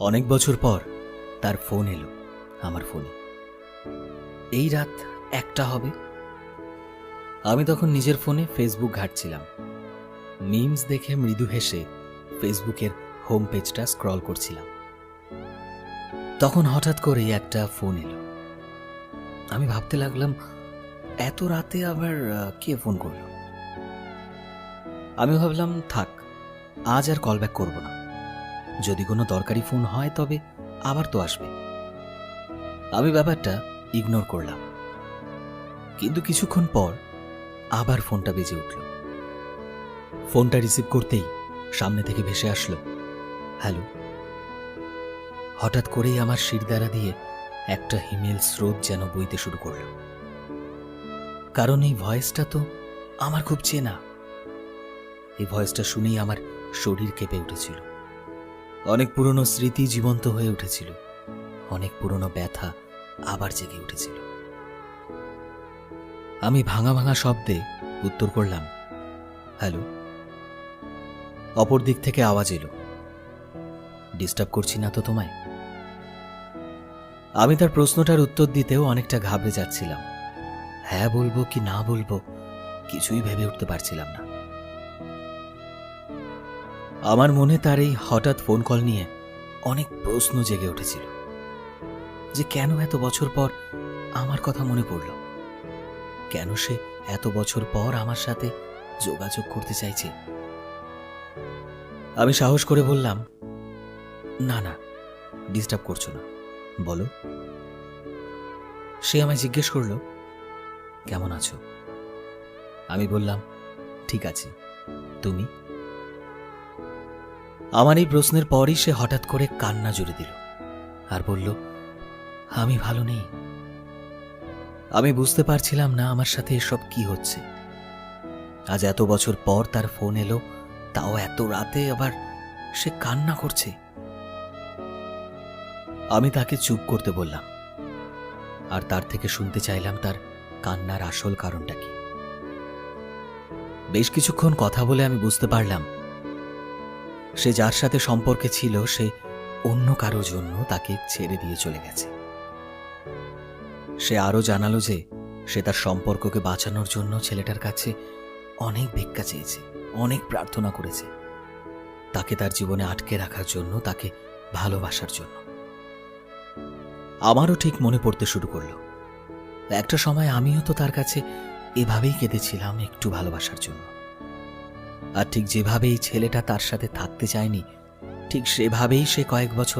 অনেক বছর পর তার ফোন এলো, আমার ফোনে। এই রাত একটা হবে? আমি তখন নিজের ফোনে ফেসবুক ঘাটছিলাম। মিমস দেখে মৃদু হেসে ফেসবুকের হোম পেজটা স্ক্রল করছিলাম। তখন হঠাৎ করেই একটা ফোন এলো। আমি ভাবতে লাগলাম, এত রাতে আবার কে ফোন করল? আমি ভাবলাম, থাক, আজ আর কল ব্যাক করব না। যদি কোনো দরকারি ফোন হয় তবে আবার তো আসবে। আমি ব্যাপারটা ইগনোর করলাম। কিন্তু কিছুক্ষণ পর আবার ফোনটা বেজে উঠল। ফোনটা রিসিভ করতেই সামনে থেকে ভেসে আসলো হ্যালো হঠাৎ করেই আমার শিরদাঁড়া দিয়ে একটা হিমেল স্রোত যেন বইতে শুরু করল। কারণ এই ভয়েসটা তো আমার খুব চেনা। এই ভয়েসটা শুনেই আমার শরীর কেঁপে উঠেছিল। অনেক পুরনো স্মৃতি জীবন্ত হয়ে উঠেছিল। অনেক পুরনো ব্যথা আবার জেগে উঠেছিল। আমি ভাঙা ভাঙা শব্দে উত্তর করলাম, হ্যালো? অপর দিক থেকে আওয়াজ এলো, ডিস্টার্ব করছি না তো তোমায়? আমি তার প্রশ্নটার উত্তর দিতেও অনেকটা ঘাবড়ে যাচ্ছিলাম। হ্যাঁ বলব কি না বলব কিছুই ভেবে উঠতে পারছিলাম না। আমার মনে তার এই হঠাৎ ফোন কল নিয়ে অনেক প্রশ্ন জেগে উঠেছিল। যে কেন এত বছর পর আমার কথা মনে পড়ল? কেন সে এত বছর পর আমার সাথে যোগাযোগ করতে চাইছে? আমি সাহস করে বললাম, না না ডিস্টার্ব করছ না। বলো। সে আমায় জিজ্ঞেস করল, কেমন আছো? আমি বললাম, ঠিক আছে। তুমি? আমার এই প্রশ্নের পরই সে হঠাৎ করে কান্না জুড়ে দিল আর বলল, আমি ভালো নেই। আমি বুঝতে পারছিলাম না আমার সাথে এসব কি হচ্ছে। আজ এত বছর পর তার ফোন এলো, তাও এত রাতে আবার সে কান্না করছে। আমি তাকে চুপ করতে বললাম আর তার থেকে শুনতে চাইলাম তার কান্নার আসল কারণটা কি। বেশ কিছুক্ষণ কথা বলে আমি বুঝতে পারলাম সে যার সাথে সম্পর্কে ছিল, সে অন্য কারও জন্য তাকে ছেড়ে দিয়ে চলে গেছে। সে আরও জানালো যে, সে তার সম্পর্ককে বাঁচানোর জন্য ছেলেটার কাছে অনেক ভিক্ষা চেয়েছে, অনেক প্রার্থনা করেছে। তাকে তার জীবনে আটকে রাখার জন্য, তাকে ভালোবাসার জন্য। আমারও ঠিক মনে পড়তে শুরু করল। একটা সময় আমিও তো তার কাছে এভাবেই কেঁদেছিলাম একটু ভালোবাসার জন্য। আর ঠিক যেভাবে এই ছেলেটা তার সাথে থাকতে চায়নি ঠিক সেভাবেই সে কয়েক বছর